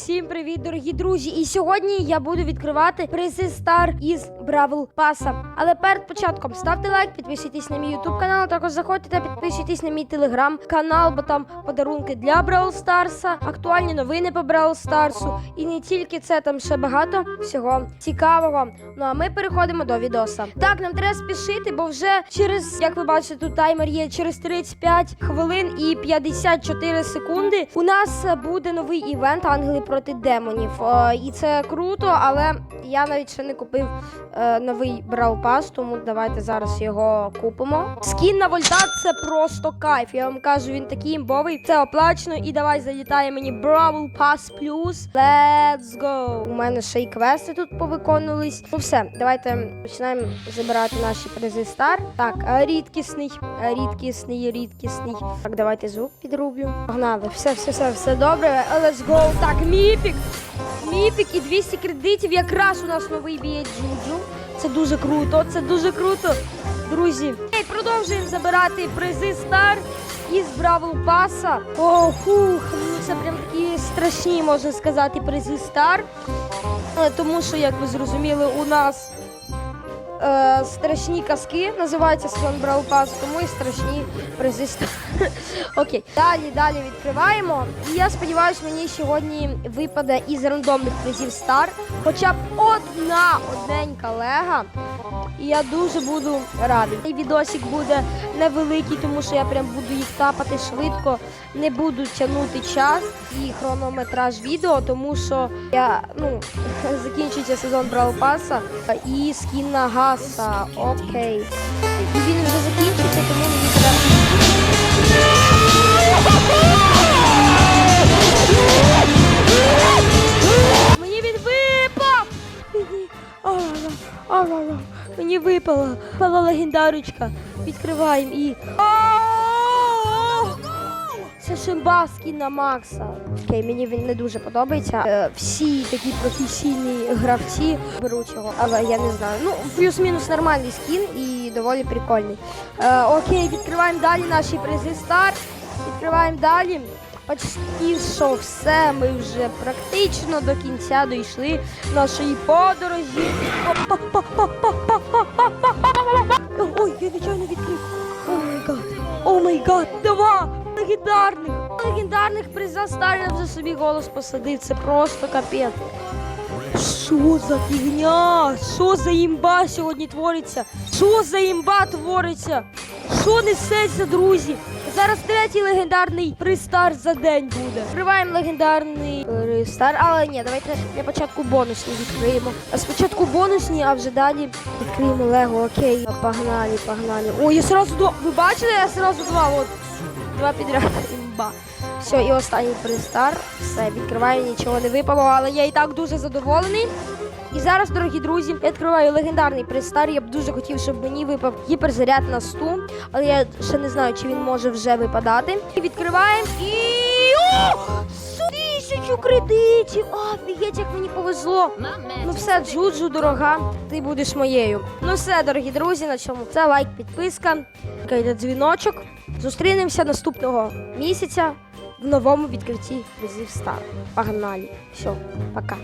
Всім привіт, дорогі друзі! І сьогодні я буду відкривати призи Стар із Бравл Паса. Але перед початком ставте лайк, підписуйтесь на мій ютуб канал. Також заходьте та підписуйтесь на мій телеграм канал, бо там подарунки для Бравл Старса, актуальні новини по Бравл Старсу. І не тільки це, там ще багато всього цікавого. Ну а ми переходимо до відоса. Так, нам треба спішити, бо вже через, як ви бачите, тут таймер є через 35 хвилин і 54 секунди. У нас буде новий івент Ангели проти демонів. Е, і це круто, але я навіть ще не купив е, новий Брал Пас, тому давайте зараз його купимо. Скін на вольтат це просто кайф. Я вам кажу, він такий імбовий. Це оплачено. І давай залітає мені Бравл Пас Плюс. Let's go! У мене ще й квести тут повиконувались. Ну все, давайте починаємо забирати наші призи стар. Так, е, рідкісний, е, рідкісний, рідкісний. Так, давайте звук підрублю. Погнали. Все, все, все, все добре. Let's go. Так, міпік. Міпік і 200 кредитів. Якраз у нас новий б'є Джуджу. Це дуже круто, це дуже круто. Друзі, Ей, продовжуємо забирати призи стар із Бравл Паса. О, ну це прям такі страшні, можна сказати, призи стар. Е, Тому що, як ви зрозуміли, у нас е, страшні казки називається сезон Бравл Пас, тому і страшні призи. Окей, далі, далі відкриваємо. І я сподіваюся, мені сьогодні випаде із рандомних призів стар. Хоча б одна одненька лега. І я дуже буду радий. Цей відосик буде невеликий, тому що я прям буду їх тапати швидко, не буду тягнути час і хронометраж відео, тому що я ну закінчується сезон Брал Паса і скін на гаса. Окей. Він вже закінчиться, тому мені треба. Мені він випав! Мені. Ара, ара, мені випала. Випала легендарочка. Відкриваємо і. Шимбаски на Макса. Окей, мені він не дуже подобається. Е, всі такі професійні гравці беруть його, але я не знаю. Ну, плюс-мінус нормальний скін і доволі прикольний. Е, окей, відкриваємо далі наші призи стар. Відкриваємо далі. Почти що все, ми вже практично до кінця дійшли нашої подорожі. Ой, я нічого не відкрив. О май гад. О май гад. Два легендарних. Легендарних приза стар я вже собі голос посадив. Це просто капець. Що за фігня? Що за імба сьогодні твориться? Що за імба твориться? Що несеться, друзі? Зараз третій легендарний пристар за день буде. Відкриваємо легендарний пристар, але ні, давайте для початку бонусні відкриємо. А спочатку бонусні, а вже далі відкриємо Лего. Окей, погнали, погнали. Ой, я сразу два. Ви бачили? Я сразу два. От два підряд. Імба. Все, і останній пристар. Все, відкриваю, нічого не випало, але я і так дуже задоволений. І зараз, дорогі друзі, я відкриваю легендарний пристар. Я б дуже хотів, щоб мені випав гіперзаряд на 100, але я ще не знаю, чи він може вже випадати. І відкриваємо і. О! Тисячу кредитів! Офігеть, як мені повезло! Ну все, Джуджу, дорога, ти будеш моєю. Ну все, дорогі друзі, на чому це лайк, підписка, кайте дзвіночок. Зустрінемося наступного місяця в новому відкритті призів Стар. Погнали. Все, пока.